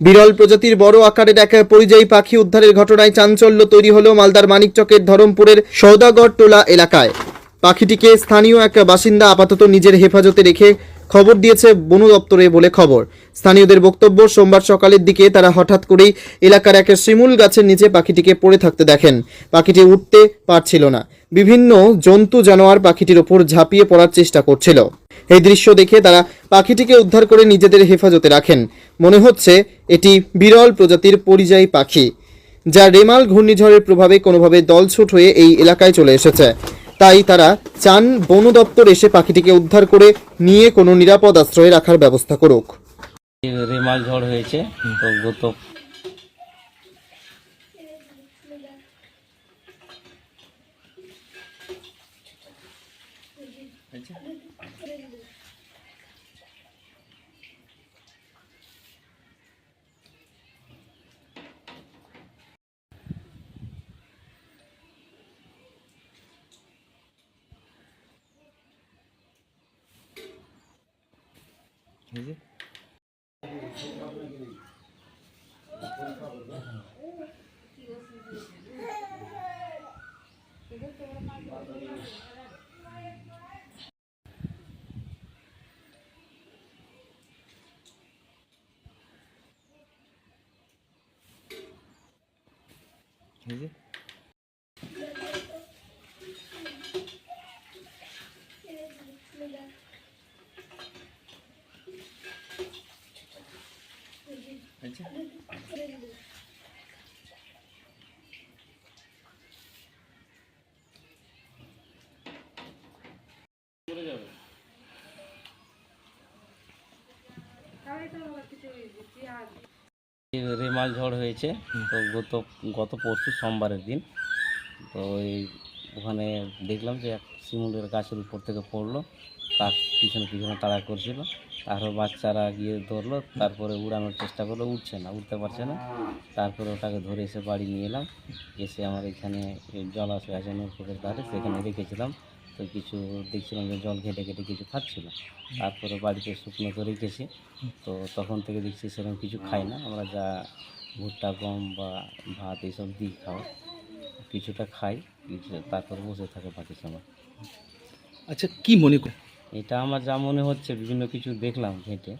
বিরল প্রজাতির বড় আকারের এক পরিযায়ী পাখি উদ্ধারের ঘটনায় চাঞ্চল্য তৈরি হলো মালদার মানিকচকের ধরমপুরের সৌদাগড় টোলা এলাকায়। পাখিটিকে স্থানীয় এক বাসিন্দা আপাতত নিজের হেফাজতে রেখে খবর দিয়েছে বন দপ্তরে বলে খবর। স্থানীয়দের বক্তব্য সোমবার সকালের দিকে তারা হঠাৎ করেই এলাকার এক শিমুল গাছের নিচে পাখিটিকে পড়ে থাকতে দেখেন। পাখিটি উঠতে পারছিল না। বিভিন্ন জন্তু জানোয়ার পাখিটির ওপর ঝাঁপিয়ে পড়ার চেষ্টা করছিল। এই দৃশ্য দেখে তারা পাখিটিকে উদ্ধার করে নিজেদের হেফাজতে রাখেন। মনে হচ্ছে এটি বিরল প্রজাতির পরিযায়ী পাখি, যা রেমাল ঘূর্ণিঝড়ের প্রভাবে কোনোভাবে দলছুট হয়ে এই এলাকায় চলে এসেছে। তাই তারা চান বন দপ্তর এসে পাখিটিকে উদ্ধার করে নিয়ে কোনো নিরাপদ আশ্রয়ে রাখার ব্যবস্থা করুক। রেমাল ঝড় হয়েছে, তো গত जी এই রেমাল ঝড় হয়েছে। তো গত গত পরশু সোমবারের দিন। তো এই ওখানে দেখলাম যে এক শিমুলের গাছের উপর থেকে পড়ল। তার পিছনে পিছনে তাড়া করছিল। তারপর বাচ্চারা গিয়ে ধরলো। তারপরে উড়ানোর চেষ্টা করল। উঠছে না, উঠতে পারছে না। তারপরে ওটাকে ধরে এসে বাড়ি নিয়ে এলাম। এসে আমার এখানে জলাশয় আছে নৌকোটের ধারে, সেখানে রেখেছিলাম। তো কিছু দেখছিলাম যে জল ঘেটে ঘেটে কিছু খাচ্ছিল। তারপরে বাড়িতে শুকনো করে রেখেছি। তো তখন থেকে দেখছি সেরকম কিছু খাই না। আমরা যা ভুট্টা গম বা ভাত এইসব দিই খাওয়া কিছুটা খাই কিছু তারপর বসে থাকে বাকি সময়। আচ্ছা কি মনে কর এটা আমার যা মনে হচ্ছে বিভিন্ন কিছু দেখলাম ঘেঁটে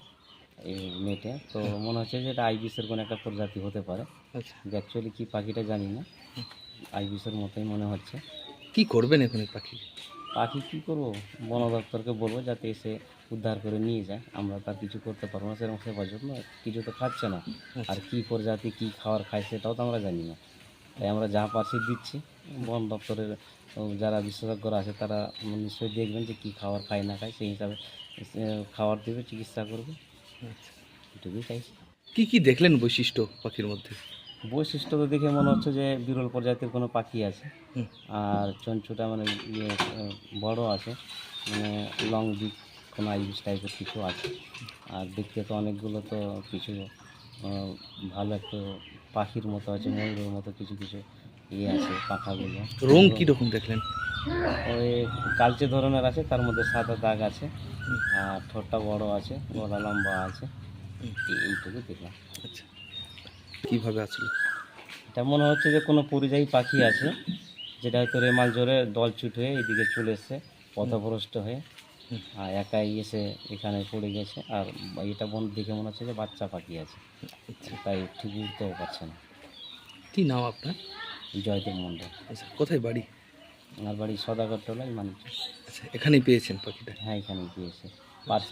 এই নেটে। তো মনে হচ্ছে যে এটা আইবিসের কোনো একটা প্রজাতি হতে পারে। আচ্ছা। অ্যাকচুয়ালি কি পাখিটা জানি না। আইবিসের মতোই মনে হচ্ছে। কি করবেন এখন এই পাখি? পাখি কী করব? বন দপ্তরকে বলব যাতে এসে উদ্ধার করে নিয়ে যায়। আমরা তার কিছু করতে পারব না সেরকম সেবার জন্য কিছু তো খাচ্ছে না। আর কি প্রজাতি কি খাবার খায় সেটাও তো আমরা জানি না। তাই আমরা যা পারছি দিচ্ছি। বন দপ্তরের যারা বিশেষজ্ঞরা আছে তারা নিশ্চয়ই দেখবেন যে কী খাবার খায় না খায়। সেই হিসাবে খাবার দেবে চিকিৎসা করবে। আচ্ছা। এটুকুই চাইছি। কী কী দেখলেন বৈশিষ্ট্য পাখির মধ্যে? বৈশিষ্ট্য তো দেখে মনে হচ্ছে যে বিরল প্রজাতির কোনো পাখি আছে। আর চঞ্চুটা মানে ইয়ে বড় আছে। মানে লং বিক কোনো আইবিস টাইপের কিছু আছে। আর দেখতে তো অনেকগুলো তো কিছু ভালো একটা পাখির মতো আছে ময়ূরের মতো কিছু কিছু ইয়ে আছে পাখাগুলো। রং কীরকম দেখলেন? ওই কালচে ধরনের আছে তার মধ্যে সাদা দাগ আছে আর ঠোঁটটা বড় আছে গলা লম্বা আছে। এইটুকু দেখলাম। আচ্ছা। কীভাবে আসলো? এটা মনে হচ্ছে যে কোনো পরিযায়ী পাখি আছে যেটা হয়তো রেমাল জোরে দলছুট হয়ে এদিকে চলে এসছে পথভ্রষ্ট হয়ে আর একাই এসে এখানে পড়ে গেছে আর এটা বন দেখে মনে হচ্ছে যে বাচ্চা পাখি আছে আচ্ছা। তাই ঠিক উঠতেও পারছে না। কি নাম আপনার? জয়দেব মণ্ডল। আচ্ছা কোথায় বাড়ি? আমার বাড়ি সদাগর টোলাই মানুষ আচ্ছা এখানেই পেয়েছেন পাখিটা? হ্যাঁ এখানেই পেয়েছে। পার্সে